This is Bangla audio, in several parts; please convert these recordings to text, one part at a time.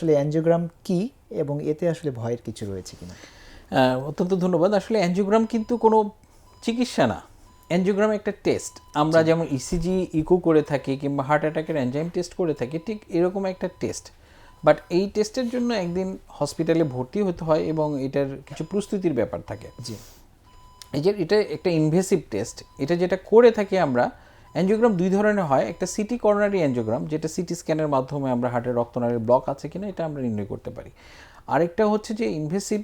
আসলে অ্যানজিওগ্রাম কি এবং এতে আসলে ভয়ের কিছু রয়েছে কিনা? অত্যন্ত ধন্যবাদ। আসলে অ্যানজিওগ্রাম কিন্তু কোনো চিকিৎসা না। অ্যানজিওগ্রাম একটা টেস্ট। আমরা যেমন ইসিজি ইকো করে থাকি কিংবা হার্ট অ্যাটাকের এনজাইম টেস্ট করে থাকি ঠিক এরকম একটা টেস্ট। বাট এই টেস্টের জন্য একদিন হসপিটালে ভর্তি হতে হয় এবং এটার কিছু প্রস্তুতির ব্যাপার থাকে। জি। এই যে এটা একটা ইনভেসিভ টেস্ট এটা যেটা করে থাকি আমরা অ্যানজিওগ্রাম দুই ধরনের হয়। একটা সিটি করোনারি অ্যানজিওগ্রাম যেটা সিটি স্ক্যানের মাধ্যমে আমরা হার্টের রক্তনালীর ব্লক আছে কিনা এটা আমরা নির্ণয় করতে পারি। আরেকটা হচ্ছে যে ইনভেসিভ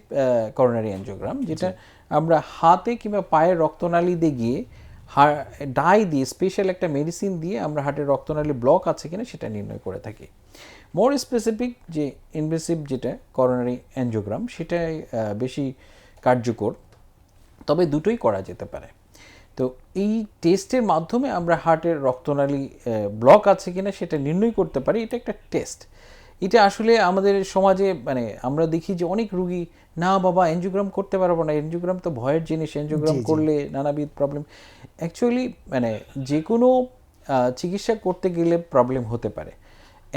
করোনারি অ্যানজিওগ্রাম যেটা আমরা হাতে কিংবা পায়ের রক্তনালী দিয়ে গিয়ে ডাই দিয়ে স্পেশাল একটা মেডিসিন দিয়ে আমরা হার্টের রক্তনালী ব্লক আছে কিনা সেটা নির্ণয় করে থাকি। মোর স্পেসিফিক যে ইনভেসিভ যেটা করোনারি অ্যানজিওগ্রাম সেটাই বেশি কার্যকর। তবে দুটোই করা যেতে পারে। তো এই টেস্টের মাধ্যমে আমরা হার্টের রক্তনালী ব্লক আছে কিনা সেটা নির্ণয় করতে পারি। এটা একটা টেস্ট এটা আসলে আমাদের সমাজে মানে আমরা দেখি যে অনেক রুগী না বাবা এনজিওগ্রাম করতে পারব না। এনজিওগ্রাম তো ভয়ের জিনিস এনজিওগ্রাম করলে নানাবিধ প্রবলেম অ্যাকচুয়ালি মানে যে কোনো চিকিৎসা করতে গেলে প্রবলেম হতে পারে।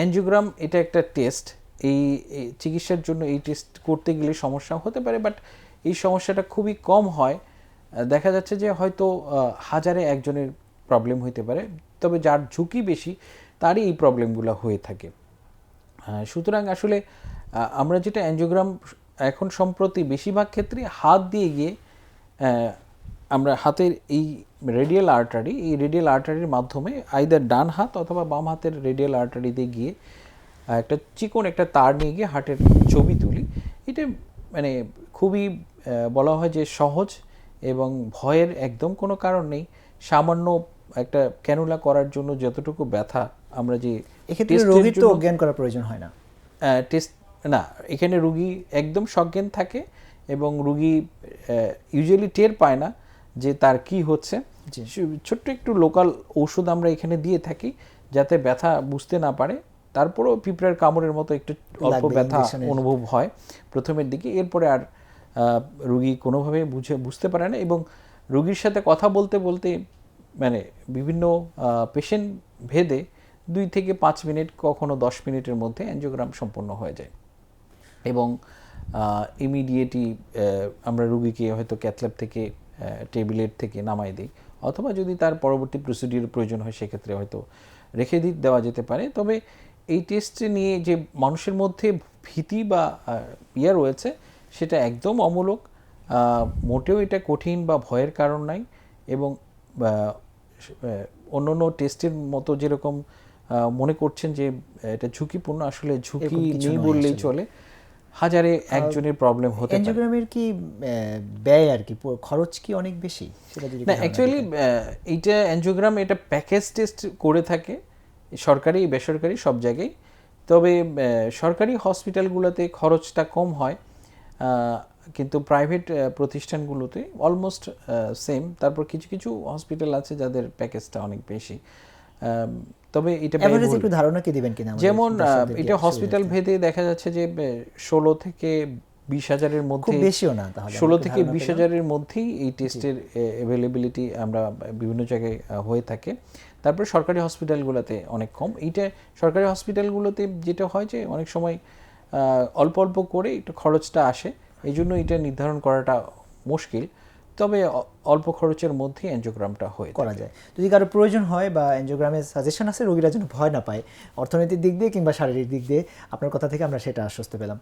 এনজিওগ্রাম এটা একটা টেস্ট এই চিকিৎসার জন্য এই টেস্ট করতে গেলে সমস্যা হতে পারে বাট এই সমস্যাটা খুবই কম হয়। দেখা যাচ্ছে যে হয়তো হাজারে একজনের প্রবলেম হতে পারে, তবে যার ঝুঁকি বেশি, তারই এই প্রবলেমগুলো হয়ে থাকে। সুতরাং আসলে আমরা যেটা অ্যানজিওগ্রাম এখন সম্প্রতি বেশিরভাগ ক্ষেত্রে হাত দিয়ে গিয়ে আমরা হাতের এই রেডিয়াল আর্টারি এই রেডিয়াল আর্টারির মাধ্যমে আইদার ডান হাত অথবা বাম হাতের রেডিয়াল আর্টারি দিয়ে গিয়ে একটা চিকন একটা তার নিয়ে গিয়ে হার্টের ছবি তুলি। এটা মানে খুবই বলা হয় যে সহজ এবং ভয়ের একদম কোনো কারণ নেই। সামান্য একটা ক্যানুলা করার জন্য যতটুকু ব্যথা আমরা যে এক্ষেত্রে রোগীর তো অজ্ঞান প্রয়োজন হয় না। টেস্ট না এখানে রুগী একদম সজ্ঞান থাকে এবং রুগী ইউজুয়ালি টের পায় না যে তার কি হচ্ছে। ছোট্ট একটু লোকাল ওষুধ আমরা এখানে দিয়ে থাকি যাতে ব্যথা বুঝতে না পারে। তারপরেও পিঁপড়ার কামড়ের মতো একটু অল্প ব্যথা অনুভব হয় প্রথমের দিকে। এরপরে আর রুগী কোনোভাবে বুঝে, বুঝতে পারে না এবং রুগীর সাথে কথা বলতে বলতে মানে বিভিন্ন পেশেন্ট ভেদে দুই থেকে পাঁচ মিনিট, কখনো দশ মিনিটের মধ্যে অ্যানজিওগ্রাম সম্পন্ন হয়ে যায়। এবং ইমিডিয়েটই আমরা রুগীকে হয়তো ক্যাথল্যাব থেকে টেবিলেট থেকে নামাই দিই অথবা যদি তার পরবর্তী প্রসিডিউর প্রয়োজন হয় সেক্ষেত্রে হয়তো রেখে দি দেওয়া যেতে পারে। তবে এই টেস্ট নিয়ে যে মানুষের মধ্যে ভীতি বা ইয়ে রয়েছে সেটা একদম অমূলক। মোটেও এটা কঠিন বা ভয়ের কারণ নাই এবং অন্য অন্য টেস্টের মতো যেরকম মনে করছেন যে এটা ঝুঁকিপূর্ণ আসলে ঝুঁকি নেই বললেই চলে। হাজারে একজনের প্রবলেম হতে পারে। অ্যানজিওগ্রামের কি ব্যয় আর কি খরচ কি অনেক বেশি? সেটা যদি না অ্যাকচুয়ালি এইটা অ্যানজিওগ্রাম এটা প্যাকেজ টেস্ট করে থাকে। সরকারি বেসরকারি সব জায়গায়। তবে সরকারি হসপিটালগুলোতে খরচটা কম হয়। কিন্তু প্রাইভেট প্রতিষ্ঠানগুলোতে অলমোস্ট সেম তারপর কিছু কিছু হসপিটাল আছে যাদের প্যাকেজটা অনেক বেশি। তবে এটা এভারেজ একটু ধারণা কি দিবেন কিনা যেমন এটা হসপিটাল ভেদে দেখা যাচ্ছে যে ষোলো থেকে বিশ হাজারের খুব মধ্যে বেশিও না তাহলে ষোলো থেকে বিশ হাজারের মধ্যেই এই টেস্টের অ্যাভেলেবিলিটি আমরা বিভিন্ন জায়গায় হয়ে থাকে। তারপরে সরকারি হসপিটালগুলোতে অনেক কম। এইটা সরকারি হসপিটালগুলোতে যেটা হয় যে অনেক সময় অল্প অল্প করে একটু খরচটা আসে এই জন্য এটা নির্ধারণ করাটা মুশকিল। তবে অল্প খরচের মধ্যে অ্যানজিওগ্রামটা হয়ে করা যায়। যদি কারও প্রয়োজন হয় বা অ্যাঞ্জিওগ্রামের সাজেশন আছে রোগীরা যেন ভয় না পায় অর্থনৈতিক দিক দিয়ে কিংবা শারীরিক দিক দিয়ে আপনার কথা থেকে আমরা সেটা আশ্বস্ত পেলাম।